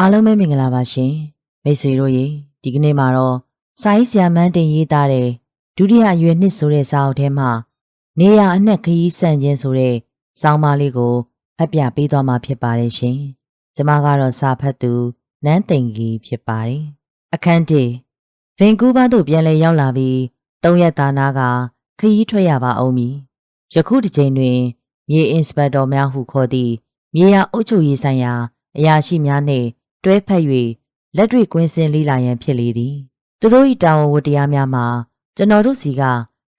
အားလုံးပဲမင်္ဂလာပါရှင်မိတ်ဆွေတို့ရေဒီကနေ့မှာတော့စာရေးဆရာမန်းတင်ရေးသားတဲ့ဒုတိယအရွယ်နှစ်ဆိုတဲ့စာအုပ်ထဲမှာနေရအနှက်ခရီးဆန့်ခြင်းဆိုတဲ့စောင်းပါလေးကိုဖတ်ပြပေးသွားမှာဖြစ်ပါတယ်ရှင်ကျမကတော့စာဖတ်သူနန်းသိင်ကြီးဖြစ်ပါတယ်အခန်းတီဗင်ကူးဘားသို့ပြန်လည်ရောက်လာပြီးသုံးရက်သားနာကခရီးထွက်ရပါအောင်မည်ယခုတစ်ချိန်တွင်မြေအင်စပက်တော်များဟုခေါ်သည့်မြေယာအုပ်ချုပ်ရေးဆိုင်ရာအရာရှိများနှင့် တွဲဖက်၍လက်တွေ့ကွင်းစင်လေးလာရန်ဖြစ်လေသည်သူတို့၏တာဝန်ဝတ္တရားများမှာကျွန်တော်တို့စီက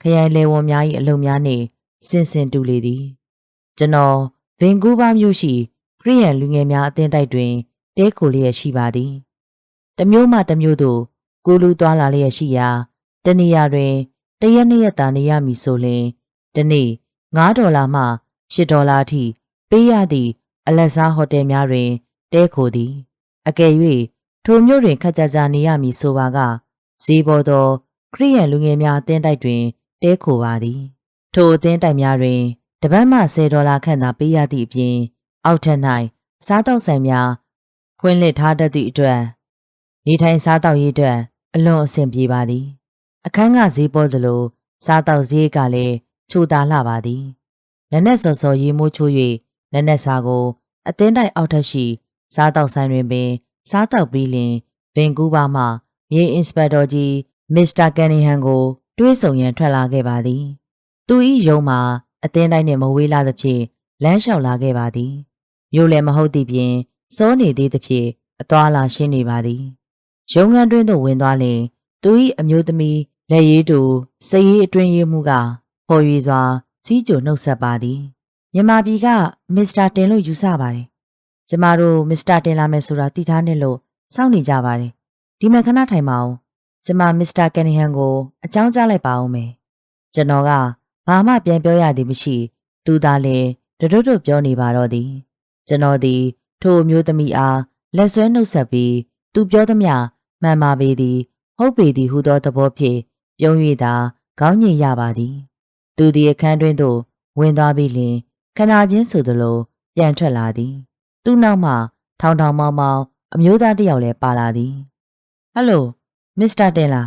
ခရိုင်လေဝန်များ၏အလုံများနှင့်ဆင်ဆင်တူလေသည်ကျွန်တော်ဗင်ကူးဘားမြို့ရှိခရီးရန်လူငယ်များအသင်းတိုက်တွင်တဲခိုလျက်ရှိပါသည်တစ်မျိုးမှတစ်မျိုးသို့ကိုလူသွားလာလျက်ရှိရာတနေရာတွင်တရက်နှစ်ရက်သာနေရမည်ဆိုလျှင်ဒီနေ့9ဒေါ်လာမှ10ဒေါ်လာအထိပေးရသည့်အလက်စားဟိုတယ်များတွင်တဲခိုသည် အကယ်၍ထိုမြို့တွင်ခက်ကြကြနေရမည်ဆိုပါကဈေးပေါ်သောခရိယန်လူငယ်များအသင်းတိုက်တွင်တဲခိုပါသည်ထိုအသင်းတိုက်များတွင်တပတ်မှ10ဒေါ်လာခန့်သာပေးရသည့်အပြင် အောက်ထပ်၌စားတောက်ဆိုင်များဖွင့်လှစ်ထားတတ်သည့်အတွက်နေထိုင်စားတောက်ရေးအတွက်အလွန်အဆင်ပြေပါသည် အခန်းကဈေးပေါ်သလိုစားတောက်ဈေးကလည်းချိုသာလှပါသည်နက်နက်စော်စော်ရေမိုးချိုး၍နက်နက်စာကို အသင်းတိုက်အောက်ထပ်ရှိ စားတောက်ဆိုင်တွင်ပင် စားတောက်ပြီးလင်ဗင်ကူးဘားမှမြေအင်စပက်တော်ကြီးမစ္စတာကန်နီဟန်ကိုတွေးဆုံရန်ထွက်လာခဲ့ပါသည်သူ၏ယုံမှာအသင်းတိုင်းနှင့်မဝေးလာသဖြင့်လမ်းလျှောက်လာခဲ့ပါသည်မြို့လည်းမဟုတ်သည့်ပြင်စောနေသေးသဖြင့်အသွာလာရှင်းနေပါသည်ရုံငန်းတွင်သို့ဝင်သွားလင်သူ၏အမျိုးသမီးလက်ရည်တူစည်ရည်အတွင်းရေးမှုကပေါ်ရွေစွာကြီးကြိုနှုတ်ဆက်ပါသည်မြန်မာပြည်ကမစ္စတာတင်လို့ယူဆပါတယ် ကျမတို့မစ္စတာတင်လာမယ်ဆိုတာသိထားနေလို့စောင့်နေကြပါတယ်ဒီမှာခဏထိုင်ပါအောင်ကျမမစ္စတာကန်နီဟန်ကိုအကြောင်းကြားလိုက်ပါအောင်မယ်ကျွန်တော်ကဘာမှပြန်ပြောရသည်မရှိသူသာလည်းတတွတ်တွတ်ပြောနေပါတော့သည်ကျွန်တော်သည်ထိုအမျိုးသမီးအားလက်ဆွဲနှုတ်ဆက်ပြီးသူပြောသမျှမှန်ပါပေသည်ဟုတ်ပေသည်ဟုသောသဘောဖြင့်ပြုံး၍သာခေါင်းညင်ရပါသည်သူသည်အခန်းတွင်သို့ဝင်သွားပြီးလျှင်ခဏချင်းဆိုသလိုပြန်ထွက်လာသည် သူ့နောက်မှာထောင်ထောင်မောင်မောင်အမျိုးသားတစ်ယောက်လည်းပါလာသည်ဟယ်လိုမစ္စတာတယ်လာ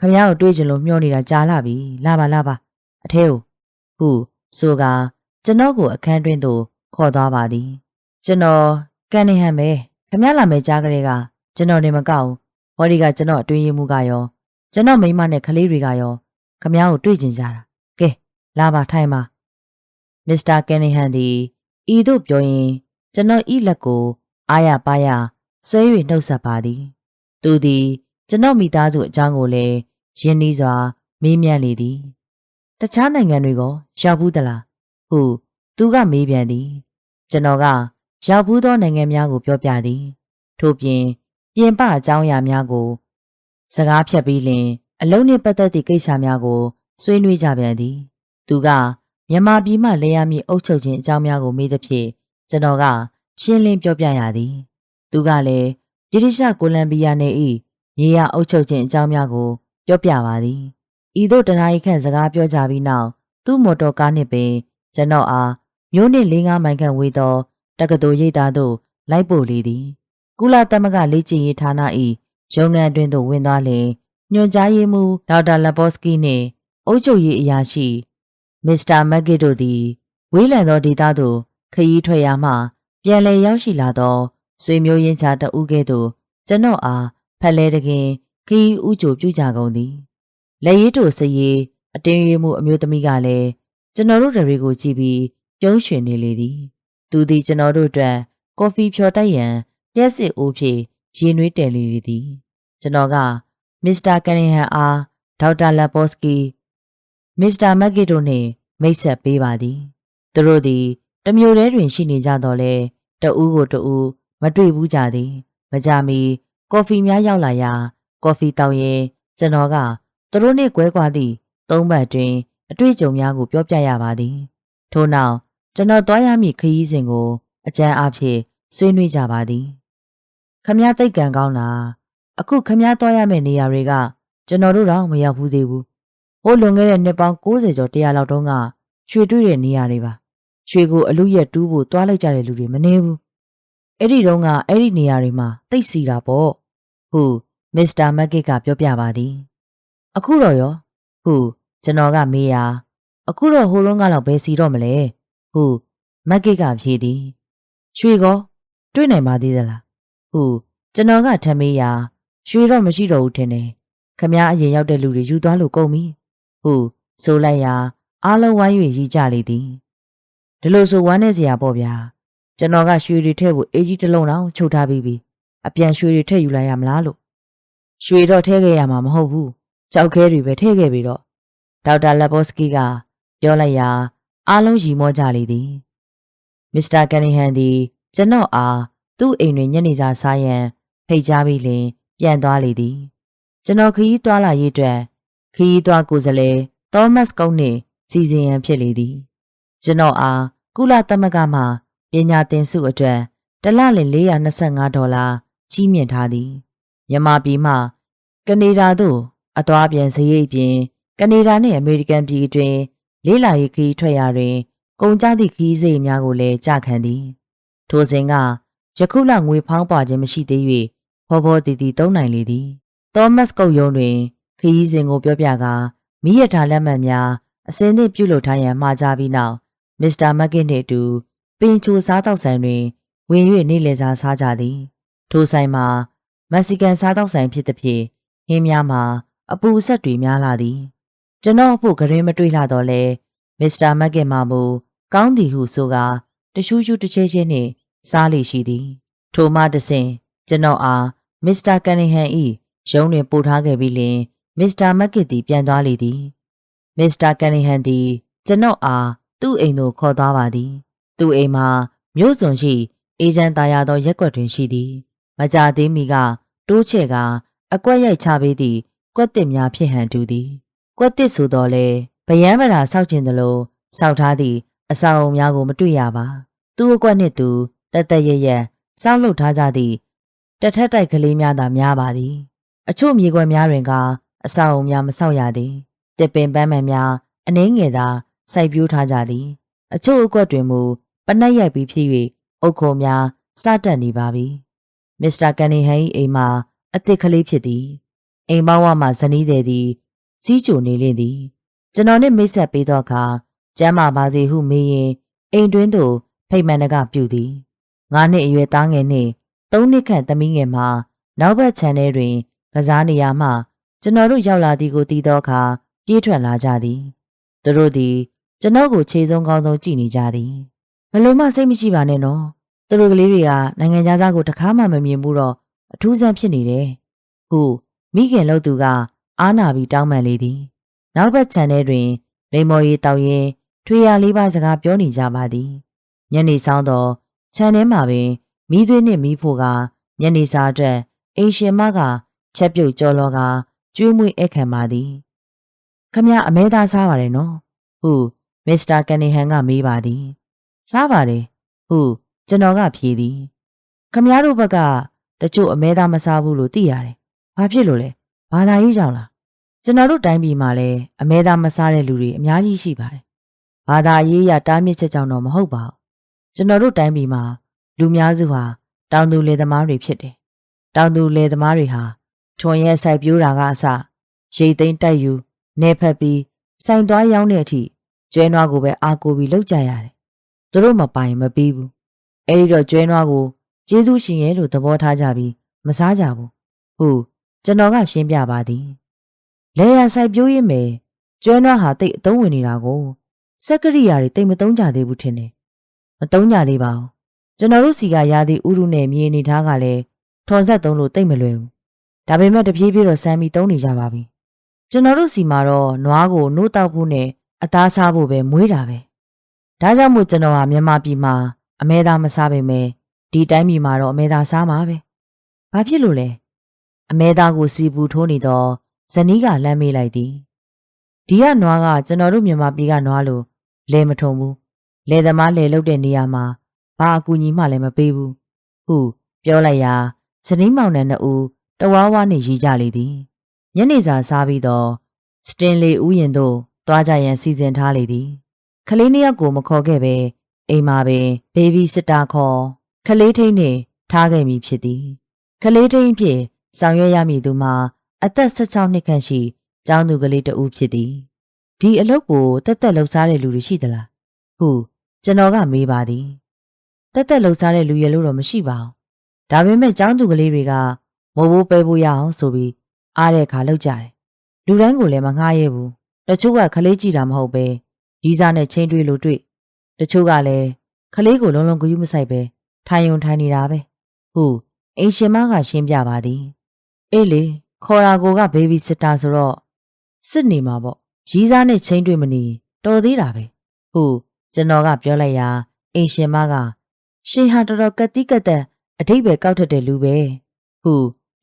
ခမရကိုတွေးချင်လို့မျှောနေတာကြာလာပြီလာပါလာပါအထဲကိုဟုဆိုကကျွန်တော်ကိုအခန်းတွင်းသို့ခေါ်သွားပါသည် ကျွန်တော်ကန်နေဟန်ပဲခမရလာမယ်ကြားကလေးကကျွန်တော်နေမကောက်ဟောဒီကကျွန်တော်အတွင်းရမှုကရောကျွန်တော်မိမနဲ့ကလေးတွေကရောခမရကိုတွေ့ကျင်ကြတာကဲလာပါထိုင်ပါမစ္စတာကန်နေဟန်သည်ဤသို့ပြောရင် ကျွန်တော်ဤလက်ကိုအာရပါရဆွဲ၍နှုတ်ဆက်ပါသည် သူသည် ကျွန်တော်မိသားစုအကြောင်းကိုလည်းရင်းနှီးစွာ မေးမြန်းလေသည်တခြားနိုင်ငံတွေကိုရောက်ဘူးသလားဟုသူကမေးပြန်သည် ကျွန်တော်ကရောက်ဘူးသောနိုင်ငံများကိုပြောပြသည် ထို့ပြင်ပြင်ပအကြောင်းအရာများကို စကားဖြတ်ပြီးလင်အလုံးနှင့်ပတ်သက်သည့်ကိစ္စများကိုဆွေးနွေးကြပြန်သည် သူကမြန်မာပြည်မှလဲရမည့်အုပ်ချုပ်ခြင်းအကြောင်းများကိုမေးသဖြင့် ကျွန်တော်ကရှင်းလင်းပြောပြရသည် သူကလည်းဗြိတိရှကိုလံဘီယာနယ်၏မြေယာအုပ်ချုပ်ခြင်းအကြောင်းများကို ပြောပြပါသည်ဤသို့တနားရီခန့်စကားပြောကြပြီးနောက်သူ့မော်တော်ကားနှင့်ပင်ကျွန်တော်အားမျိုးနှင့်၄၅မိုင်ခန့်ဝေးသောတက္ကသိုလ်ရိပ်သားသို့လိုက်ပို့လေသည် ကုလသမဂ္ဂလေ့ကျင့်ရေးဌာန၏ရုံးခန်းအတွင်းသို့ဝင်သွားလျှင်ညွှန်ကြားရေးမှူးဒေါက်တာလက်ဘော့စကီနှင့်အုပ်ချုပ်ရေးအရာရှိမစ္စတာမက်ကစ်တို့သည်ဝေးလံသောဒေသသို့ ခရီးထွက်ရာမှပြန်လည်ရောက်ရှိလာသောဆွေမျိုးရင်းချတဦးကဲ့သို့ကျွန်တော်အားဖက်လဲတကင်ခရီးဥကြိုပြုကြကုန်သည်လက်ရည်တို့စရီအတင်းရွေးမှုအမျိုးသမီးကလည်းကျွန်တော်တို့တွေကိုကြည့်ပြီးပြုံးရွှင်နေလေသည်သူသည်ကျွန်တော်တို့အတွက်ကော်ဖီဖြော်တိုက်ရန်လျှက်စစ်အိုးဖြင့်ရေနွေးတယ်လေသည်ကျွန်တော်ကမစ္စတာကန်နီဟန်အားဒေါက်တာလက်ဘော့စကီမစ္စတာမက်ကစ်တို့နှင့်မိတ်ဆက်ပေးပါသည်သူတို့သည် တမျိုးတည်းတွင်ရှိနေကြတော့လဲတဦးကိုတဦးမတွေ့ဘူးကြသည် မကြမီ ကော်ဖီများရောက်လာရာကော်ဖီတောင်းရင်ကျွန်တော်ကသူတို့နှင့်ကွဲကွာသည့်သုံးဘတ်တွင် အတွေ့အကြုံများကိုပြောပြရပါသည် ထို့နောက်ကျွန်တော်သွားရမည့်ခရီးစဉ်ကို အကြံအဖြစ်ဆွေးနွေးကြပါသည် ခမည်းသိတ်ကံကောင်းလားအခုခမည်းသွားရမယ့်နေရာတွေကကျွန်တော်တို့တော့မရောက်ဘူးသေးဘူးဟိုလွန်ခဲ့တဲ့နှစ်ပေါင်း60ကျော်100လောက်တုန်းကရွှေတွေ့တဲ့နေရာတွေပါ ရွှေကိုအလူရက်တူးဖို့တွားလိုက်ကြတဲ့လူတွေမနေဘူးအဲ့ဒီတော့ကအဲ့ဒီနေရာတွေမှာတိတ်စီတာပေါ့ဟုမစ္စတာမက်ကစ်ကပြောပြပါသည် အခုတော့ရောဟုကျွန်တော်ကမေးရာအခုတော့ဟိုလုံးကတော့ဘယ်စီတော့မလဲဟုမက်ကစ်ကဖြေသည်ရွှေကောတွေ့နိုင်ပါသေးသလားဟုကျွန်တော်ကထမ်းမေးရာရွှေတော့မရှိတော့ဘူးထင်တယ်ခမည်းအရင်ရောက်တဲ့လူတွေယူသွားလို့ကုန်ပြီဟုဆိုလိုက်ရာအားလုံးဝိုင်း၍ရီကြလေသည် ဒီလိုဆိုဝမ်းနေစရာပေါ့ဗျာကျွန်တော်ကရွှေတွေထည့်ဖို့အေးကြီးတစ်လုံးတောင်ချုပ်ထားပြီးပြီအပြန်ရွှေတွေထည့်ယူလိုက်ရမလားလို့ရွှေတော့ထည့်ခဲ့ရမှာမဟုတ်ဘူးကြောက်ခဲတွေပဲထည့်ခဲ့ပြီးတော့ဒေါက်တာလက်ဘော့စကီကပြောလိုက်ရာအားလုံးရီမောကြလေသည်မစ္စတာကန်နီဟန်သည်ကျွန်တော်အားသူ့အိမ်တွင်ညနေစာစားရန်ဖိတ်ကြားပြီးလင်ပြန်သွားလေသည်ကျွန်တော်ခရီးသွားလာရေးအတွက်ခရီးသွားကိုယ်စားလှယ်သောမတ်ကုန်းနှင့်စီစဉ်ရန်ဖြစ်လေသည်ကျွန်တော်အား ကုလသမဂ္ဂမှပညာသင်ဆုအတွက်တစ်လလင်425ဒေါ်လာကြီးမြင့်ထားသည်မြန်မာပြည်မှကနေဒါသို့အသွားပြန်စရိတ်ပြင်ကနေဒါနှင့်အမေရိကန်ပြည်အတွင်းလေးလာရေးခရီးထွက်ရာတွင် ကုန်ကျသည့်ခရီးစရိတ်များကိုလည်းကြခံသည် ထိုစဉ်ကယခုလငွေဖောင်းပွားခြင်းမရှိသေး၍ဖောဖောတီတီတုံးနိုင်လေသည်သောမတ်ကုတ်ယုံတွင်ခရီးစဉ်ကိုပြောပြကာမိရထားလက်မှတ်များအစင်းသင့်ပြုလုပ်ထားရန်မှာကြားပြီးနောက် မစ္စတာမက်ကင်နှင့်အတူပင်ချိုစားတောက်ဆိုင်တွင် ဝင်၍နေလည်စားစားကြသည်ထိုဆိုင်မှာမက္ဆီကန်စားတောက်ဆိုင်ဖြစ်သည်ဖြင့်ဟင်းများမှာအပူဆက်တွေများလာသည် ကျွန်တော်ဖို့ကရင်မတွေ့လာတော့လဲမစ္စတာမက်ကင်မှမူကောင်းသည်ဟုဆိုကာတရှူးရှူးတစ်ချဲချဲနှင့်စားလေရှိသည် ထိုမှတဆင်ကျွန်တော်အားမစ္စတာကန်နီဟန်၏ရုံးတွင်ပို့ထားခဲ့ပြီးလင်မစ္စတာမက်ကစ်သည်ပြန်သွားလေသည်မစ္စတာကန်နီဟန်သည်ကျွန်တော်အား သူ့အိမ်သို့ခေါ်သွားပါသည် သူ့အိမ်မှာမြို့စွန်ရှိအေဂျန်သားရသောရက်ွက်တွင်ရှိသည်မကြသေးမီကတိုးချဲ့ကအကွက်ရိုက်ချပေးသည့်ကွက်တစ်များဖြစ်ဟန်တူသည်ကွက်တစ်ဆိုတော့လေဗယံမရာစောက်ကျင်သလိုစောက်ထားသည့်အစာအုံများကိုမတွေ့ရပါသူ့အကွက်နှင့်သူတက်တက်ရရက်စောက်လုပ်ထားကြသည့်တထက်တိုက်ကလေးများသာများပါသည် အချို့မြေကွက်များတွင်ကအစာအုံများမဆောက်ရသည်တစ်ပင်ပန်းမှန်များအနှင်းငယ်သာ စိုက်ပျိုးထားကြသည် အချို့အကွက်တွင်မူပနက်ရိုက်ပြီးဖြစ်၍အုတ်ခုံများစတက်နေပါပြီမစ္စတာကန်နီဟန်၏အိမ်မှာအသစ်ကလေးဖြစ်သည်အိမ်မောင်းဝမှဇနီးသည်သည်စီးကြိုနေလင့်သည် ကျွန်တော်နှင့်မိတ်ဆက်ပေးသောအခါကျမ်းမာပါစေဟုမေးရင်အိမ်တွင်းသို့ဖိတ်မှန်တကပြုသည်ငါးနှစ်အရွယ်သားငယ်နှင့်သုံးနှစ်ခန့်သမီးငယ်မှာနောက်ဘက်ခြမ်းထဲတွင်ကစားနေရမှ ကျွန်တော်တို့ရောက်လာသည်ကိုသိသောအခါပြေးထွက်လာကြသည်သူတို့သည် ကျွန်တော်ကိုခြေဆုံးကောင်းဆုံးကြည့်နေကြသည်ဘလို့မှစိတ်မရှိပါနဲ့နော်သူတို့ကလေးတွေကနိုင်ငံသားကိုတခါမှမမြင်ဘူးတော့အထူးဆန်းဖြစ်နေတယ်ဟုမိခင်လို့သူက အားနာပြီးတောင်းပန်လေသည်နောက်ဘက်ခြမ်းထဲတွင်လိမ္မော်ရီတောက်ရင်ထွေရလေးပါးစကားပြောနေကြပါသည်ညနေဆောင်တော့ခြံထဲမှာပင်မိသွေးနှင့်မိဖို့ကညနေစာအတွက်အိမ်ရှင်မကချက်ပြုတ်ကြော်လောကကျွေးမွေးဧခံပါသည်ခမအမဲသားစားပါတယ်နော်ဟု မစ္စတာကန်နီဟန်ကမေးပါသည်စားပါတယ်ဟုကျွန်တော်ကဖြေသည်ခမတို့ဘက်ကတချို့အမဲသားမစားဘူးလို့သိရတယ်ဘာဖြစ်လို့လဲဘာသာရေးကြောင့်လားကျွန်တော်တို့တိုင်းပြည်မှာလည်းအမဲသားမစားတဲ့လူတွေအများကြီးရှိပါတယ်ဘာသာရေးရတားမြစ်ချက်ကြောင့်တော့မဟုတ်ပါဘူးကျွန်တော်တို့တိုင်းပြည်မှာလူများစုဟာတောင်သူလယ်သမားတွေဖြစ်တယ်တောင်သူလယ်သမားတွေဟာထွန်ရဲဆိုင်ပြိုးတာကအစရိတ်သိမ်းတိုက်ယူနေဖက်ပြီးစိုင်သွားရောင်းတဲ့အထိ ကျွဲနွားကိုပဲအားကိုပြီးလောက်ကြရတယ်သူတို့မပိုင်မပြီးဘူးအဲဒီတော့ကျွဲနွားကိုကျေးဇူးရှင်ရဲ့လို့သဘောထားကြပြီးမစားကြဘူးဟုတ်ကျွန်တော်ကရှင်းပြပါသည်လေယာဆိုင်ပြိုးရင်းမယ်ကျွဲနွားဟာတိတ်အသုံးဝင်နေတာကိုစက်ကရိယာတွေတိတ်မသုံးကြသေးဘူးထင်တယ်မသုံးကြသေးပါဘူးကျွန်တော်တို့စီကရာသီဥရုနဲ့မြေအနေထားကလည်းထွန်ဆက်သုံးလို့တိတ်မလွယ်ဘူးဒါပေမဲ့တပြေးပြေးတော့စမ်းပြီးသုံးနေကြပါပြီကျွန်တော်တို့စီမှာတော့နွားကိုနှုတ်တောက်ဖို့နဲ့ အသားစားဖို့ပဲမွေးတာပဲဒါကြောင့်မို့ကျွန်တော်ဟာမြန်မာပြည်မှာအမဲသားမစားပေမဲ့ဒီတိုင်းပြည်မှာတော့အမဲသားစားမှာပဲဘာဖြစ်လို့လဲအမဲသားကိုစီပူထိုးနေတော့ဇနီးကလမ်းမေးလိုက်သည်ဒီကနွားကကျွန်တော်တို့မြန်မာပြည်ကနွားလို့လဲမထုံဘူးလဲသမားလဲလုတ်တဲ့နေရာမှာဘာအကူအညီမှလည်းမပေးဘူးဟုပြောလိုက်ရာဇနီးမောင်နှံနှစ်ဦးတဝါဝါနဲ့ရီကြလေသည်ညနေစာစားပြီးတော့စတင်လီဥယျင်တို့ သွားကြရန်စီစဉ်ထားလေသည်ကလေးနှစ်ယောက်ကိုမခေါ်ခဲ့ပဲအိမ်မှာပင်ဘေဘီစစ်တာခေါ်ခလေးထိန်နှင့်ထားခဲ့မည်ဖြစ်သည်ခလေးထိန်ဖြင့်ဆောင်ရွက်ရမည်သူမှာအသက်16နှစ်ခန့်ရှိကျောင်းသူကလေးတဦးဖြစ်သည်ဒီအလုပ်ကိုတက်တက်လှုပ်ရှားတဲ့လူတွေရှိသလားဟုကျွန်တော်ကမေးပါသည်တက်တက်လှုပ်ရှားတဲ့လူရလို့တော့မရှိပါဘူးဒါပေမဲ့ကျောင်းသူကလေးတွေကမဘိုးပဲဖို့ရအောင်ဆိုပြီးအားတဲ့အခါလှုပ်ကြတယ်လူတိုင်းကိုလည်းမငှားရဲဘူး တချို့ကခလေးကြည့်တာမဟုတ်ပဲရီးစားနဲ့ချင်းတွေးလို့တွေ့တချို့ကလည်းခလေးကိုလုံးလုံးဂယုမဆိုင်ပဲထိုင်ယုံထိုင်နေတာပဲဟုအိမ်ရှင်မကရှင်းပြပါသည်အေးလေခေါ်ရာကိုကဘေဘီစတာဆိုတော့စစ်နေမှာပေါ့ရီးစားနဲ့ချင်းတွေးမနေတော်သေးတာပဲဟုကျွန်တော်ကပြောလိုက်ရာအိမ်ရှင်မကရှင်ဟာတော်တော်ကတိကတ်သက်အထိပ္ပယ်ကောက်ထက်တဲ့လူပဲဟု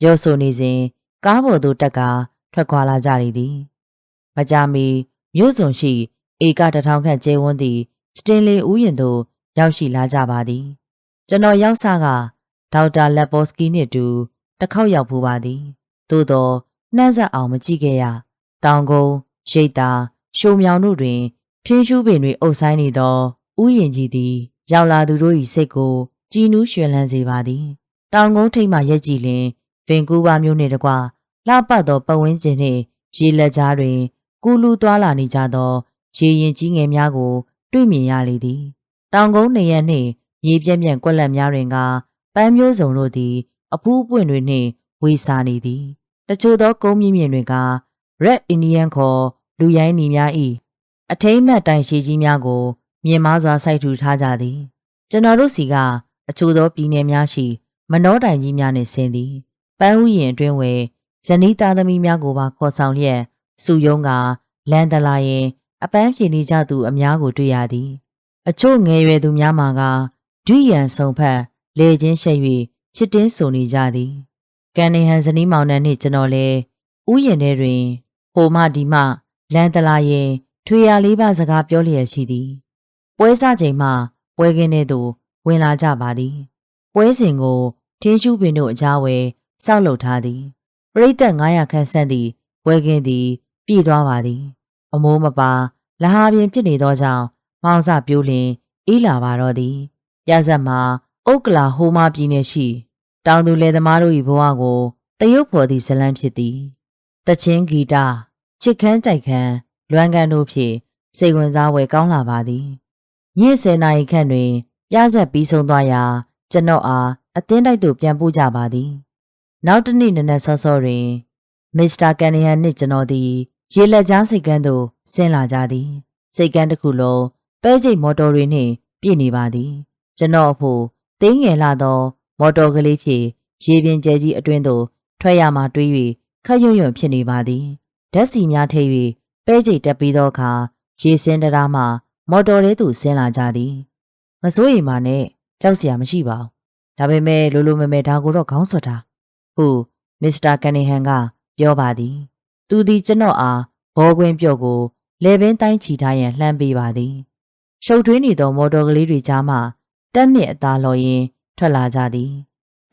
ပြောဆိုနေစဉ်ကားပေါ်သို့တက်ကထွက်ခွာလာကြလေသည် မကြမီမြို့စုံရှိဧကတထောင်ခန့်ကျဲဝန်းသည့်စတင်လီဥယျာဉ်သို့ရောက်ရှိလာကြပါသည်ကျွန်တော်ရောက်စားကဒေါက်တာလက်ဘော့စကီနှင့်အတူတစ်ခေါက်ရောက်ဖူးပါသည်သို့သောနှမ်းဆက်အောင်မကြည့်ခဲ့ရတောင်ကုန်းရိတ်တာရှိုမြောင်တို့တွင်ထင်းရှူးပင်တွေအုပ်ဆိုင်နေသောဥယျာဉ်ကြီးသည်ရောက်လာသူတို့၏စိတ်ကိုကြည်နူးရွှင်လန်းစေပါသည်တောင်ကုန်းထိပ်မှရက်ကြည့်လျင်ဗင်ကူးပါမျိုးနှင့်တကွလှပသောပတ်ဝန်းကျင်နှင့်ရေလက်ကြားတွင် ကူလူသွားလာနေကြသောရေရင်ကြီးငယ်များကို တွေ့မြင်ရလေသည်တောင်ကုန်းနေရနှင့်မြေပြန့်ပြန့်ကွက်လက်များတွင်ကပန်းမျိုးစုံတို့သည်အဖူးပွင့်တွေနှင့်ဝေစာနေသည်တချို့သောကုန်းမြင့်မြင့်တွေက Red Indian ခေါ်လူရိုင်းနီများ၏အထိမ့်မှတ်တိုင်ရှိကြီးများကိုမြင်မာစွာစိုက်ထူထားကြသည်ကျွန်တော်တို့စီကအချို့သောပြည်နယ်များရှိမနောတိုင်ကြီးများနှင့်ဆင်းသည်ပန်းဥယျာဉ်အတွင်းဝယ်ဇနီးသားသမီးများကိုပါခေါ်ဆောင်လျက် စုယုံကလန်တလာရင်အပန်းဖြေနေကြသူအများကိုတွေ့ရသည် အချို့ငယ်ရွယ်သူများမှာကဒွိယံဆုံဖက်လေချင်းရှက်၍ချစ်တင်းဆိုနေကြသည်ကန်နေဟန်ဇနီးမောင်နှံနှင့်ကျွန်တော်လည်းဥယျာဉ်ထဲတွင်ဟိုမှဒီမှလန်တလာရင်ထွေရလေးပါစကားပြောလျက်ရှိသည်ပွဲစားချိန်မှပွဲကင်းထဲသို့ဝင်လာကြပါသည်ပွဲစဉ်ကိုထင်းရှူးပင်တို့အကြားဝယ်စောက်လုပ်ထားသည်ပရိသတ်900ခန့်ဆန့်သည့်ပွဲကင်းသည် ပြည့်သွားပါသည်အမိုးမပါလဟာပြင်ဖြစ်နေသောကြောင့်မောင်စပြိုးလင်အေးလာပါတော့သည်ရဆက်မှာဥက္ကလာဟိုမာပြည်နယ်ရှိ တောင်သူလယ်သမားတို့၏ဘဝကိုတရုတ်ဖော်သည့်ဇလန်းဖြစ်သည်တချင်းဂီတာချစ်ခမ်းကြိုက်ခမ်းလွမ်းကန်တို့ဖြင့်စိတ်ဝင်စားဝယ်ကောင်းလာပါသည်ညစ်ဆယ်နာရီခန့်တွင် ပြဆက်ပြီးဆုံးသွားရာ ကျွန်တော်အားအသင်းတိုက်သို့ပြန်ပို့ကြပါသည် နောက်တစ်နေ့နနက်စောစောတွင် မစ္စတာကန်နီယန်နှင့်ကျွန်တော်သည်ရေလက်ကြားစိတ်ကမ်းသို့ဆင်းလာကြသည်စိတ်ကမ်းတစ်ခုလုံးပဲကျိတ်မော်တော်တွေနှင့်ပြည့်နေပါသည်ကျွန်တော်အဖို့တင်းငယ်လာသော မော်တော်ကလေးဖြင့်ရေပြင်ကျဲကြီးအတွင်းသို့ထွက်ရမှတွေး၍ခက်ရွံ့ရွံ့ဖြစ်နေပါသည်ဓာတ်စီများထိပ်၍ပဲကျိတ်တက်ပြီးသောအခါရေစင်းတရားမှမော်တော်ထဲသို့ဆင်းလာကြသည်မစိုးရိမ်ပါနဲ့ကြောက်စရာမရှိပါဘူးဒါပေမဲ့လိုလိုမဲမဲဒါကိုတော့ခေါင်းဆွတ်တာဟုမစ္စတာကန်နီဟန်က ပြောပါသည် သူသည်ကျွန်တော်အားဘောကွင်းပြော့ကိုလေပင်တိုင်းချီထားရန်လှမ်းပေးပါသည် ရှုပ်ထွေးနေသောမော်တော်ကလေးတွေကြားမှတက်နှင့်အသားလော်ရင်းထွက်လာကြသည်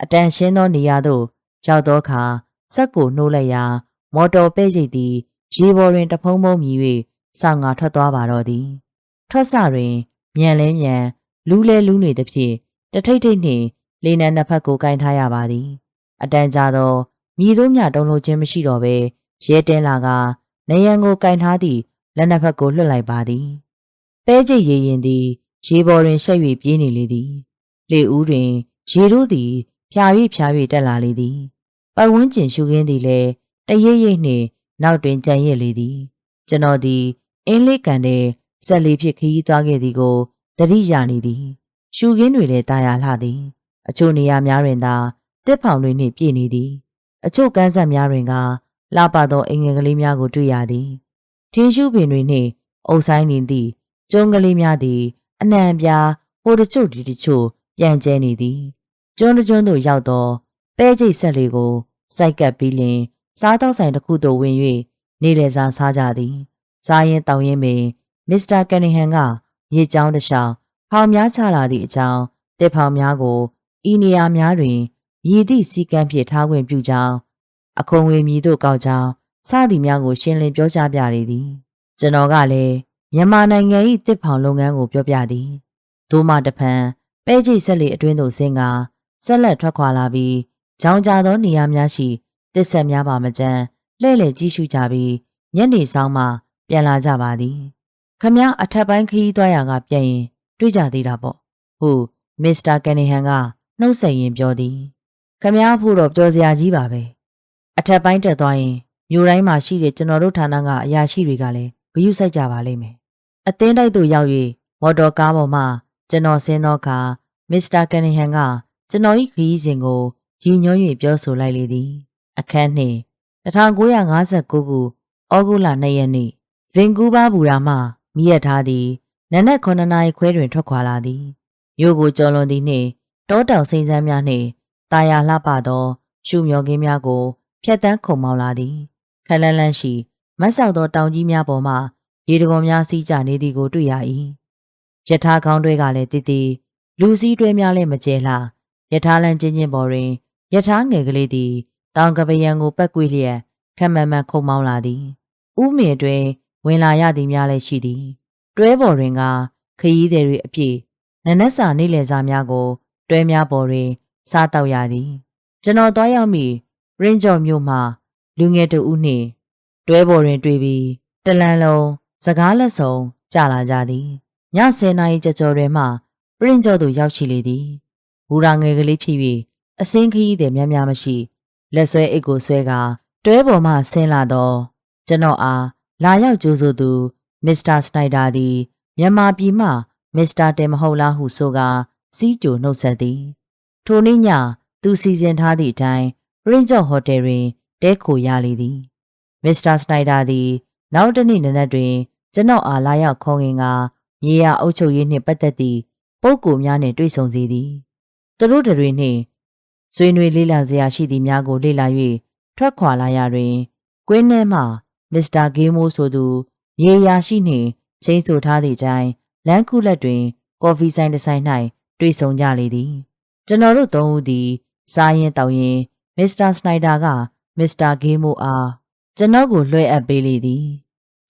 အတန်ရှင်းသောနေရာသို့ရောက်သောအခါစက်ကိုနှိုးလိုက်ရာမော်တော်ပဲ့ရိပ်သည်ရေပေါ်တွင်တဖုံးဖုံးမြည်၍ဆောင်းငါထွက်သွားပါတော့သည် ထွက်စတွင်မြန်လဲမြန်လူးလဲလူးနေသဖြင့်တထိတ်ထိတ်နှင့်လေနံနှစ်ဖက်ကိုကင်ထားရပါသည် အတန်ကြာသော မြည်တို့မြတုံးလို့ခြင်းမရှိတော့ဘဲရဲတင်းလာကနေရန်ကိုကင်ထားသည့်လက်နှစ်ဖက်ကိုလွှတ်လိုက်ပါသည်ပဲကျိတ်ရည်ရင်သည် ရေပေါ်တွင်ရှက်၍ပြေးနေလေသည်လေဦးတွင် ရေတို့သည်ဖြာ၍ဖြာ၍တက်လာလေသည်ပတ်ဝန်းကျင်ရှုခင်းသည်လည်းတရိပ်ရိပ်နှင့်နောက်တွင်ကြံရစ်လေသည် ကျွန်တော်သည်အင်းလေးကန်တဲ့ဆက်လေးဖြစ်ခရီးသွားခဲ့သည်ကိုတတိရနေသည် ရှုခင်းတွေလည်းတာယာလှသည် အချို့နေရာများတွင်သာတစ်ဖောင်တွေနှင့်ပြည့်နေသည် အချို့ကန်းဆက်များတွင်ကလှပသောအင်္ဂင်ကလေးများကိုတွေ့ရသည်ထင်းရှူးပင်တွေနှင့်အုပ်ဆိုင်နေသည့်ကျုံးကလေးများသည် အနှံပြားဟိုတချို့ဒီတချို့ပြန်ကျဲနေသည်ကျွန်းတကျွန်းသို့ရောက်သောပဲကျိတ်ဆက်လေးကိုစိုက်ကပ်ပြီးလင်စားသောက်ဆိုင်တစ်ခုသို့ဝင်၍နေလေစားစားကြသည်စားရင်တောင်းရင်ပင်မစ္စတာကန်နီဟန်ကရေချောင်းတစ်လျှောက်ဖောင်များချလာသည့်အကြောင်းတစ်ဖောင်များကိုဤနေရာများတွင် မြည်သည့်စီကံဖြင့်ထားခွင့်ပြုကြောင်းအခွန်ဝေမြည်တို့ကောက်ကြောင်းစသည်များကို ရှင်းလင်းပြောကြားပြရသည် ကျွန်တော်ကလည်းမြန်မာနိုင်ငံ၏တစ်ဖောင်လုပ်ငန်းကိုပြောပြသည်ဒို့မှတဖန်ဘပဲကြိတ်ဆက်လေအတွင်းသို့ဆင်းကဆက်လက်ထွက်ခွာလာပြီးကြောင်ကြသောနေရာများရှိတစ်ဆက်များပါမကြမ်းလှဲ့လေကြည့်ရှုကြပြီးညနေဆောင်မှပြန်လာကြပါသည်ခမည်းအထက်ပိုင်းခရီးသွားရာကပြန်ရင် တွေ့ကြသေးတာပေါ့ဟုမစ္စတာကန်နီဟန်ကနှုတ်ဆက်ရင်ပြောသည် ခမည်းဖို့တော့ပြောစရာကြီးပါပဲအထက်ပိုင်းတက်သွားရင်မြို့တိုင်းမှာရှိတဲ့ကျွန်တော်တို့ဌာနကအရာရှိတွေကလည်းဂရုစိုက်ကြပါလိမ့်မယ်အသင်းတိုက်သို့ရောက်၍မော်တော်ကားပေါ်မှကျွန်တော်ဆင်းသောအခါမစ္စတာကန်နီဟန်ကကျွန်တော်၏ခရီးစဉ်ကိုရည်ညွှန်း၍ပြောဆိုလိုက်လေသည်အခန်းနှင့်1959ခုဩဂုတ်လ2ရက်နေ့ဗင်ကူးဘားဘူရာမှမိရထားသည်နနက်9နာရီခွဲတွင်ထွက်ခွာလာသည်မြို့ကိုကျော်လွန်သည်နှင့်တောတောင်စိမ့်စမ်းများနှင့် တာယာလှပသော ရှုမျောကင်းများကိုဖြတ်တန်းခုံမောင်းလာသည်ခက်လန်းလန်းရှိမတ်ဆောက်သောတောင်ကြီးများပေါ်မှရေတံခွန်များစီးကျနေသည်ကိုတွေ့ရ၏ယထာကောင်းတွေကလည်းတည်တည်လူစည်းတွဲများလည်းမကျဲလှယထာလန်းချင်းချင်းပေါ်တွင်ယထာငယ်ကလေးသည်တောင်ကပယံကိုပတ်ကွေးလျက်ခက်မှန်မှန်ခုံမောင်းလာသည်ဥမင်တွင်ဝင်လာရသည်များလည်းရှိသည်တွဲပေါ်တွင်ကခရီးသည်တွေအပြည့်နနက်စာနေ့လယ်စာများကိုတွဲများပေါ်တွင် စားတောက်ရသည်ကျွန်တော်သွားရောက်မိရင်ကျော်မြို့မှလူငယ်တဦးနှင့်တွဲပေါ်တွင်တွေ့ပြီးတလန်းလုံးစကားလက်ဆောင်ကြလာကြသည်ည10နာရီကြကြော်တွင်မှရင်ကျော်သို့ရောက်ရှိလေသည်ဘူရာငယ်ကလေးဖြစ်၍အစင်းခရီးသည်များများမရှိလက်ဆွဲအိတ်ကိုဆွဲကာတွဲပေါ်မှဆင်းလာတော့ကျွန်တော်အားလာရောက်ကြိုးဆိုသူမစ္စတာစနိုက်ဒါသည်မြန်မာပြည်မှမစ္စတာတယ်မဟုတ်လားဟုဆိုကာစီးကြိုနှုတ်ဆက်သည် ထိုနေ့ညသူစီစဉ်ထားသည့်အတိုင်းပရင်ကျော်ဟိုတယ်တွင်တဲခိုရလေသည်မစ္စတာစနိုက်ဒါသည် နောက်တစ်နေ့နနက်တွင် ကျွန်တော်အားလာရောက်ခေါ်ငင်ကမြေယာအုပ်ချုပ်ရေးနှင့်ပတ်သက်သည့်ပုံကိုများနှင့်တွေ့ဆုံစေသည်သူတို့တွေနှင့်ဆွေးနွေးလေးလာစရာရှိသည်များကိုလေ့လာ၍ထွက်ခွာလာရတွင်ကွင်းထဲမှမစ္စတာဂေးမိုးဆိုသူမြေယာရှိနှင့်ချင်းဆိုထားသည့်အတိုင်းလမ်းခုလက်တွင် ကော်ဖီဆိုင်တစ်ဆိုင်၌တွေ့ဆုံကြလေသည် ကျွန်တော်တို့သုံးဦးသည်စားရင်တောက်ရင်မစ္စတာစနိုက်ဒါကမစ္စတာဂေးမိုးအားကျွန်တော်ကိုလွှဲအပ်ပေးလေသည်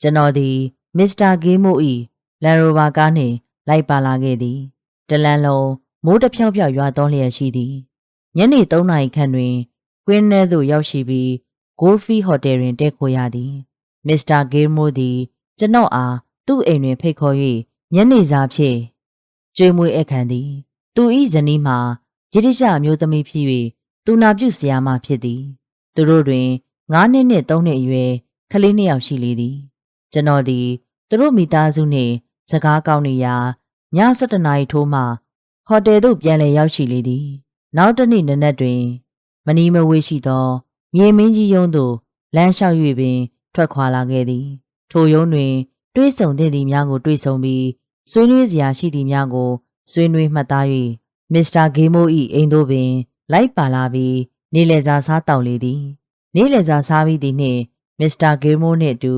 ကျွန်တော်သည်မစ္စတာဂေးမိုး၏လန်ရိုဘာကားနှင့်လိုက်ပါလာခဲ့သည်တလန်လုံးမိုးတဖြောက်ဖြောက်ရွာသွန်းလျက်ရှိသည်ညနေ3နာရီခန့်တွင်ကွင်းထဲသို့ရောက်ရှိပြီးဂိုလ်ဖီဟိုတယ်တွင်တည့်ခိုရသည်မစ္စတာဂေးမိုးသည်ကျွန်တော်အားသူ့အိမ်တွင်ဖိတ်ခေါ်၍ညနေစာဖြင့်ကျွေးမွေးအခမ်းသည် သူ၏ဇနီးမှာ ယတိရှအမျိုးသမီးဖြစ်၍သူနာပြုဆရာမဖြစ်သည် သူတို့တွင်9နှစ်နှင့်3နှစ်အရွယ်ကလေးနှစ်ယောက်ရှိလေသည် ကျွန်တော်သည်သူတို့မိသားစုနှင့်စကားကောင်းနေရာည7:00နာရီထိုးမှဟိုတယ်သို့ပြန်လည်ရောက်ရှိလေသည် နောက်တစ်နေ့နနက်တွင် မနီမဝေးရှိသောမြေမင်းကြီးယုံသို့လမ်းလျှောက်၍ပင် ထွက်ခွာလာခဲ့သည် ထိုယုံတွင် တွေးဆုံသင့်သည်များကိုတွေးဆုံပြီးဆွေးနွေးစရာရှိသည်များကိုဆွေးနွေးမှတ်သား၍ မစ္စတာဂေးမိုး၏အိမ်သို့ပင် လိုက်ပါလာပြီးနေလည်စာစားတောက်လေသည် နေလည်စာစားပြီးသည်နှင့်မစ္စတာဂေးမိုးနှင့်အတူ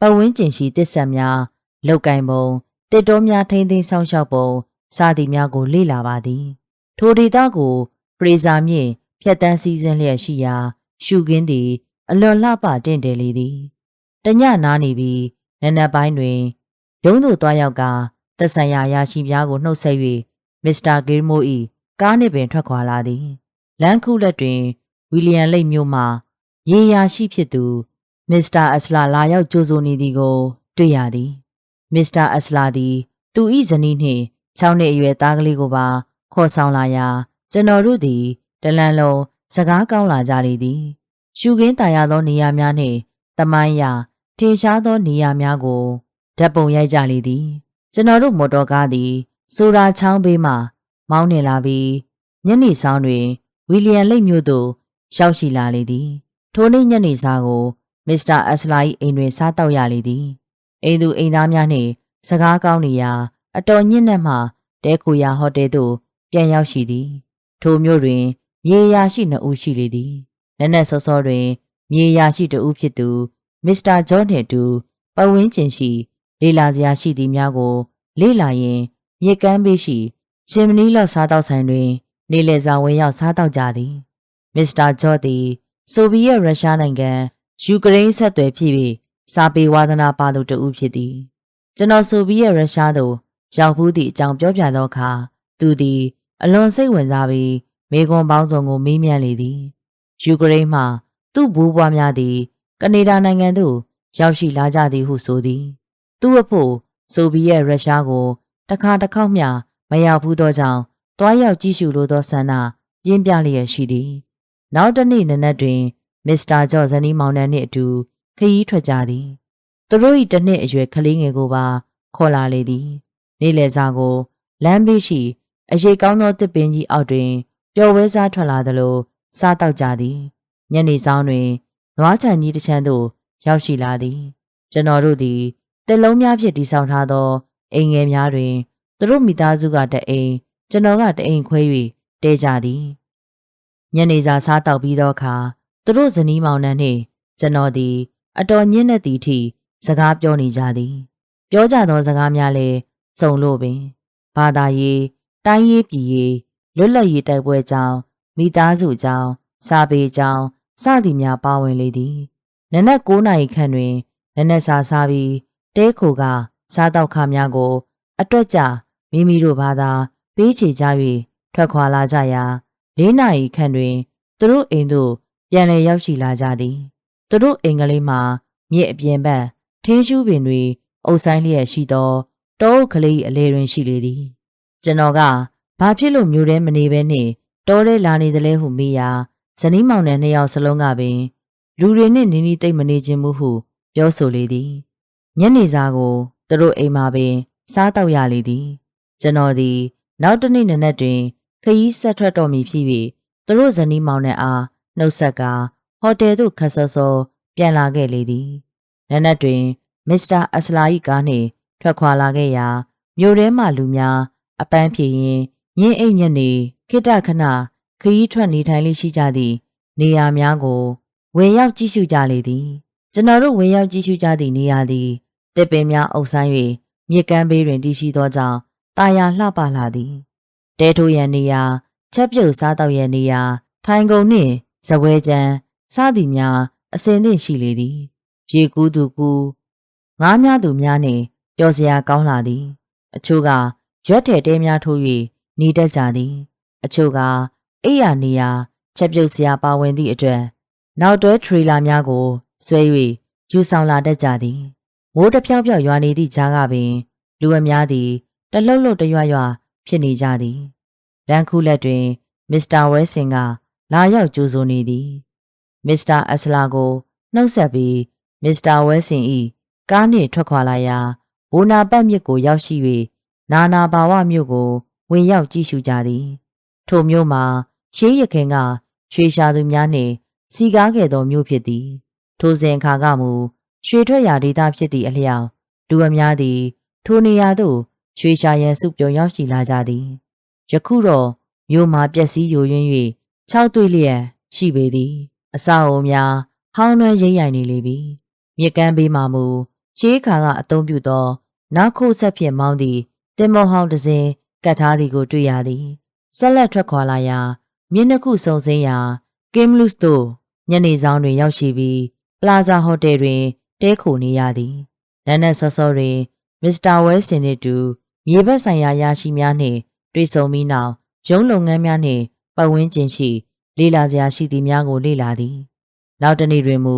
ပတ်ဝန်းကျင်ရှိတစ်ဆက်များလောက်ကင်ပုံတစ်တောများထိမ့်သိမ်းဆောင်ရှောက်ပုံစသည်များကိုလေ့လာပါသည် ထိုဒေသကိုဖရေဇာမြင့်ဖြတ်တန်းစည်းစင်းလျက်ရှိရာရှုခင်းသည် အလွန်လှပတင့်တယ်လေသည်တညနားနေပြီးနနက်ပိုင်းတွင်ရုံးသို့တွားရောက်ကသက်ဆိုင်ရာရာရှိများကိုနှုတ်ဆက်၍ မစ္စတာဂေးမိုး၏ကားနှင့်ပင်ထွက်ခွာလာသည်လမ်းခုလက်တွင်ဝီလျံလိတ်မြို့မှရေယာရှိဖြစ်သူမစ္စတာအစလာလာရောက်ကြိုဆိုနေသည်ကိုတွေ့ရသည်မစ္စတာအစလာသည် သူ၏ဇနီးနှင့်6နှစ်အရွယ်သားကလေးကိုပါခေါ်ဆောင်လာရာကျွန်တော်တို့သည်တလန်လုံးစကားကောင်းလာကြလေသည်ရှုခင်းတာရသောနေရာများနှင့်တမိုင်းရာထင်ရှားသောနေရာများကိုဓာတ်ပုံရိုက်ကြလေသည် ကျွန်တော်တို့မော်တော်ကားသည် ဆိုရာချောင်းဘေးမှမောင်းနေလာပြီးညနေဆောင်တွင်ဝီလျံလိတ်မြို့သို့ရောက်ရှိလာလေသည်ထိုနေ့ညနေစာကိုမစ္စတာအက်စလာ၏အိမ်တွင်စားတောက်ရလေသည်အိမ်သူအိမ်သားများနှင့်စကားကောင်းနေရာအတော်ညစ်နက်မှတဲခိုယာဟိုတယ်သို့ပြန်ရောက်ရှိသည် ထိုမြို့တွင်မြေယာရှိနှစ်ဦးရှိလေသည်နက်နက်စောစောတွင် မြေယာရှိတဦးဖြစ်သူမစ္စတာဂျော့နှင့်တူပတ်ဝန်းကျင်ရှိ လေလာစရာရှိသည်များကို လေ့လာရင် မြစ်ကမ်းဘေးရှိချင်မနီလော့စားတောက်ဆိုင်တွင် နေလည်စာဝင်ရောက်စားတောက်ကြသည်မစ္စတာဂျော့သည်ဆိုဗီယက်ရုရှားနိုင်ငံယူကရိန်းဆက်သွယ်ဖြစ်ပြီးစာပေဝါသနာပါသူတဦးဖြစ်သည်ကျွန်တော်ဆိုဗီယက်ရုရှားသို့ရောက်ဘူးသည့်အကြောင်းပြောပြသောအခါသူသည် အလွန်စိတ်ဝင်စားပြီးမေကွန်ပေါင်းစုံကိုမေးမြန်းလေသည်ယူကရိန်းမှသူ့ဘူးပွားများသည်ကနေဒါနိုင်ငံသို့ရောက်ရှိလာကြသည်ဟုဆိုသည် သူ့အဖို့ဆိုဗီယက်ရုရှားကို တစ်ခါတစ်ခေါက်မျှမရောက်ဘူးသောကြောင့်တွားရောက်ကြည့်ရှုလိုသောဆန္ဒပြင်းပြလျက်ရှိသည်နောက်တစ်နေ့နနက်တွင်မစ္စတာဂျော့ဇနီးမောင်နှံနှင့်အတူခရီးထွက်ကြသည်သူတို့၏တစ်နှစ်အရွယ်ကလေးငယ်ကိုပါခေါ်လာလေသည်နေ့လယ်စာကိုလမ်းဘေးရှိအရေးကောင်းသောတစ်ပင်ကြီးအောက်တွင်ပျော်ဝဲစားထွက်လာသလိုစားတောက်ကြသည်ညနေဆောင်တွင်နွားချန်ကြီးတစ်ချမ်းသို့ရောက်ရှိလာသည်ကျွန်တော်တို့သည်တစ်လုံးများဖြင့်တိဆောက်ထားသော အိမ်ငယ်များတွင်သူတို့မိသားစုကတအိမ်ကျွန်တော်ကတအိမ်ခွဲ၍တဲကြသည်ညနေစာစားတောက်ပြီးသောအခါသူတို့ဇနီးမောင်နှံနှင့်ကျွန်တော်သည် အတော်ညင်းတဲ့တီထိစကားပြောနေကြသည် ပြောကြသောစကားများလည်းစုံလို့ပင်ဘာသာရေးတိုင်းရေးပြည်ရေးလွတ်လပ်ရေးတိုက်ပွဲကြောင်းမိသားစုကြောင်းစာပေကြောင်းစသည်များပါဝင်လေသည်နနက်9နာရီခန့်တွင်နနက်စာစားပြီးတဲခိုက စားတော့ခါများကို အတွက်ကြမိမိတို့ဘာသာပေးချေကြ၍ထွက်ခွာလာကြရာ၄နာရီခန့်တွင်သူတို့အိမ်သို့ပြန်လည်ရောက်ရှိလာကြသည်သူတို့အိမ်ကလေးမှာမြစ်အပြင်ဘက်ထင်းရှူးပင်တွေအုပ်ဆိုင်လျက်ရှိသောတောအုပ်ကလေးအလဲတွင်ရှိလေသည် ကျွန်တော်ကဘာဖြစ်လို့မျိုးထဲမနေဘဲနှင့်တောထဲလာနေသလဲဟုမေးရာဇနီးမောင်နှံနှစ်ယောက်စလုံးကပင် လူတွေနှင့်နီးနီးတိတ်မနေခြင်းမှုဟု ပြောဆိုလေသည်ညနေစာကို သူတို့အိမ်မှာပင် စားတော့ရလေသည် ကျွန်တော်သည် နောက်တစ်နေ့နနက်တွင် ခရီးဆက်ထွက်တော်မူဖြစ်၍သူတို့ဇနီးမောင်နှံအားနှုတ်ဆက်ကာဟိုတယ်သို့ခတ်ဆော့ဆော့ပြန်လာခဲ့လေသည်နနက်တွင်မစ္စတာအစလာ၏ကားနှင့်ထွက်ခွာလာခဲ့ရာမြို့ထဲမှလူများ အပန်းဖြေရင်ညင်းအိတ်ညက်နေခိတခဏခရီးထွက်နေထိုင်လေးရှိကြသည့် နေရာများကိုဝင်ရောက်ကြည့်ရှုကြလေသည် ကျွန်တော်တို့ဝင်ရောက်ကြည့်ရှုကြသည့်နေရာသည် တစ်ပင်များအုပ်ဆိုင်၍မြစ်ကမ်းဘေးတွင်တည်ရှိသောကြောင့်တာယာလှပလာသည်တဲထိုးရန်နေရာချက်ပြုတ်စားတော့ရန်နေရာထိုင်ကုန်နှင့်ဇပွဲကြံစသည်များအစင်သင့်ရှိလေသည်ရေကူးသူကူငားများသူများနှင့်ပျော်စရာကောင်းလာသည် အချို့ကရွက်ထဲတဲများထိုး၍နေတတ်ကြသည် အချို့ကအိယာနေရာချက်ပြုတ်စရာပါဝင်သည့်အတွက်နောက်တွဲထရေလာများကိုဆွဲ၍ယူဆောင်လာတတ်ကြသည် မိုးတဖြောက်ဖြောက်ရွာနေသည့်ကြားကပင် လူအများသည်တလှုပ်လှုပ်တရွရွဖြစ်နေကြသည်လန်ခုလက်တွင်မစ္စတာဝဲစင်က လာရောက်ကြိုဆိုနေသည်မစ္စတာအစလာကိုနှုတ်ဆက်ပြီးမစ္စတာဝဲစင်၏ကားနှင့်ထွက်ခွာလာရာဘိုနာပတ်မြစ်ကိုရောက်ရှိ၍နာနာဘာဝမြို့ကို ဝင်ရောက်ကြည့်ရှုကြသည် ထိုမြို့မှာရှေးရခင်ကရွှေရှာသူများနှင့်စီကားခဲ့သောမြို့ဖြစ်သည် ထိုစဉ်ခါကမူ ရွှေထွက်ရာဒေသဖြစ်သည့်အလျောက်လူအများသည် ထိုနေရာသို့ရွှေရှာရန်စုပြုံရောက်ရှိလာကြသည်ယခုတော့မြို့မှာပျက်စီးယိုယွင်း၍၆တွေ့လျက်ရှိပေသည် အဆောက်အုံများဟောင်းနှွမ်းရိမ့်ရိုင်နေလေပြီမြကမ်းဘေးမှာမူရှေးခါကအသုံးပြုသော နောက်ခုတ်ဆက်ဖြင့်မောင်းသည့်တင်မောဟောင်းတစ်စင်းကတ်ထားသည်ကိုတွေ့ရသည်ဆက်လက်ထွက်ခွာလာရာမြင်းနှစ်ခုစုံစင်းရာကင်မလုစ်တို့ညနေဆောင်တွင်ရောက်ရှိပြီးပလာဇာဟိုတယ်တွင် တဲခိုနေရသည်နန်းနက်စောစောတွင်မစ္စတာဝဲစင်နှင့်တူမြေဘက်ဆိုင်ရာရရှိများနှင့်တွေ့ဆုံပြီးနောက်ရုံးလုပ်ငန်းများနှင့်ပတ်ဝန်းကျင်ရှိ လေ့လာစရာရှိသည်များကိုလေ့လာသည်နောက်တနေ့တွင်မူ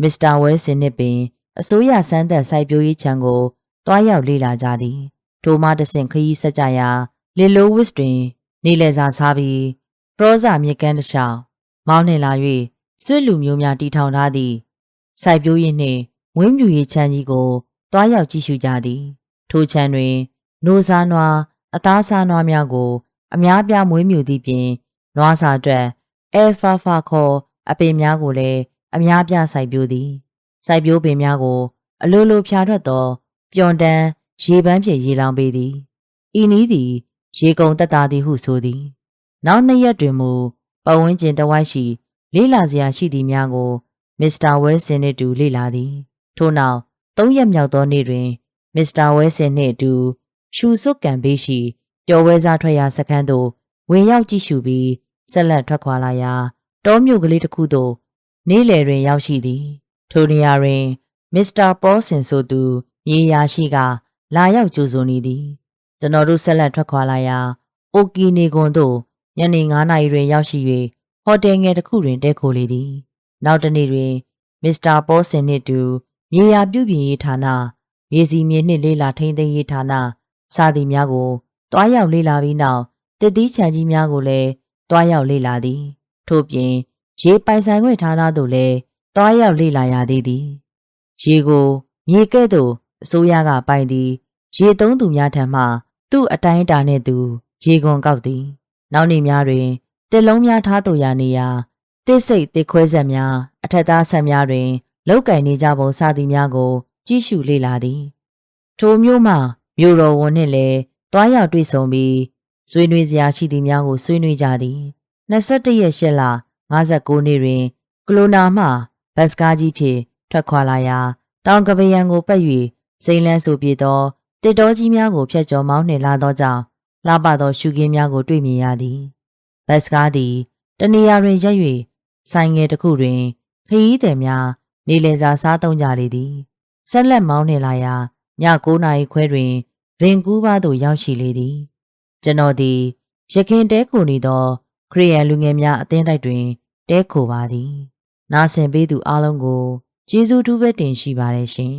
မစ္စတာဝဲစင်နှင့်ပင်အစိုးရစမ်းသပ်စိုက်ပျိုးရေးခြံကိုတွားရောက်လေ့လာကြသည်ထိုမှတဆင့်ခရီးဆက်ကြရာလီလိုဝစ်တွင် နေလည်စာစားပြီးပရောဇာမြစ်ကမ်းတစ်လျှောက်မောင်းနှင်လာ၍ဆွေလူမျိုးများတီထောင်ထားသည့်စိုက်ပျိုးရေးနှင့် ဝင်းမြူရေးခြံကြီးကိုတွားရောက်ကြည့်ရှုကြသည် ထိုခြံတွင်နိုးစားနွားအသားစားနွားများကို အများပြားမွေးမြူသည့်ပြင်နွားစာအတွက်အဲဖာဖာခေါ်အပင်များကိုလည်းအများပြားစိုက်ပျိုးသည်စိုက်ပျိုးပင်များကို အလိုလိုဖြာထွက်သောပျော်တန်းရေပန်းဖြင့်ရေလောင်ပေသည်ဤနည်းသည် ရေကုန်တက်တာသည်ဟုဆိုသည် နောက်နှစ်ရက်တွင်မူပဝန်းကျင်တဝိုက်ရှိ လေးလာစရာရှိသည်များကိုမစ္စတာဝဲစင်နှင့်အတူလေ့လာသည် ထို့နောက်သုံးရက်မြောက်သောနေ့တွင်မစ္စတာဝဲစင်နှင့်အတူရှူစွတ်ကန်ဘေးရှိပျော်ဝဲစားထွက်ရာစခန်းသို့ဝင်ရောက်ကြည့်ရှုပြီးဆက်လက်ထွက်ခွာလာရာတောမြို့ကလေးတစ်ခုသို့နေ့လယ်တွင်ရောက်ရှိသည် ထိုနေရာတွင်မစ္စတာပေါစင်ဆိုသူမြေယာရှိက လာရောက်ကြိုဆိုနေသည်ကျွန်တော်တို့ဆက်လက်ထွက်ခွာလာရာအိုကီနေကွန်သို့ညနေ9နာရီတွင်ရောက်ရှိ၍ဟိုတယ်ငယ်တစ်ခုတွင်တည်းခိုလေသည် နောက်တစ်နေ့တွင်မစ္စတာပေါစင်နှင့်တူ မြေယာပြုပြင်ရေးဌာနမြေစီမြေနှင့်လေးလာထိန်းသိမ်းရေးဌာနစသည်များကိုတွားရောက်လေ့လာပြီးနောက်တည်သီးချန်ကြီးများကိုလည်းတွားရောက်လေ့လာသည် ထို့ပြင်ရေပိုင်ဆိုင်ခွင့်ဌာနသို့လည်းတွားရောက်လေ့လာရသေးသည်ရေကိုမြေကဲ့သို့အစိုးရကပိုင်သည် ရေသုံးသူများထံမှ သူ့အတိုင်းအတာနှင့်သူရေခွန်ကောက်သည်နောက်နေ့များတွင်တစ်လုံးများထားတူရနေရာတစ်စိတ်တစ်ခွဲဆက်များအထက်သားဆက်များတွင် လောက်ကင်နေကြပုံစသည်များကို ကြည့်ရှုလေ့လာသည်ထိုမျိုးမှမြို့တော်ဝန်နှင့်လည်းတွားရောက်တွေ့ဆုံပြီးဆွေးနွေးစရာရှိသည်များကိုဆွေးနွေးကြသည်21ရက်ရှစ်လ59နေ့တွင်ကလိုနာမှဘတ်စကားကြီးဖြင့်ထွက်ခွာလာရာတောင်ကပယံကိုပတ်၍စိန်လန်းဆိုပြသောတစ်တော်ကြီးများကိုဖျက်ကျော်မောင်းနှင်လာသောကြောင့်လှပသောရှုခင်းများကိုတွေ့မြင်ရသည်ဘတ်စကားသည်တနေရာတွင်ရက်၍ဆိုင်ငယ်တစ်ခုတွင်ခရီးသည်များ နေလည်စာစားသုံးကြလေသည်ဆက်လက်မောင်းနှင်လာရာည9နာရီခွဲတွင်ဗင်ကူးဘားသို့ရောက်ရှိလေသည်ကျွန်တော်သည်ရခင်တဲခိုနေသော ခရီးယန်လူငယ်များအသင်းတိုက်တွင်တဲခိုပါသည်နားဆင်ပေးသူအားလုံးကိုကျေးဇူးတူးပဲတင်ရှိပါတယ်ရှင်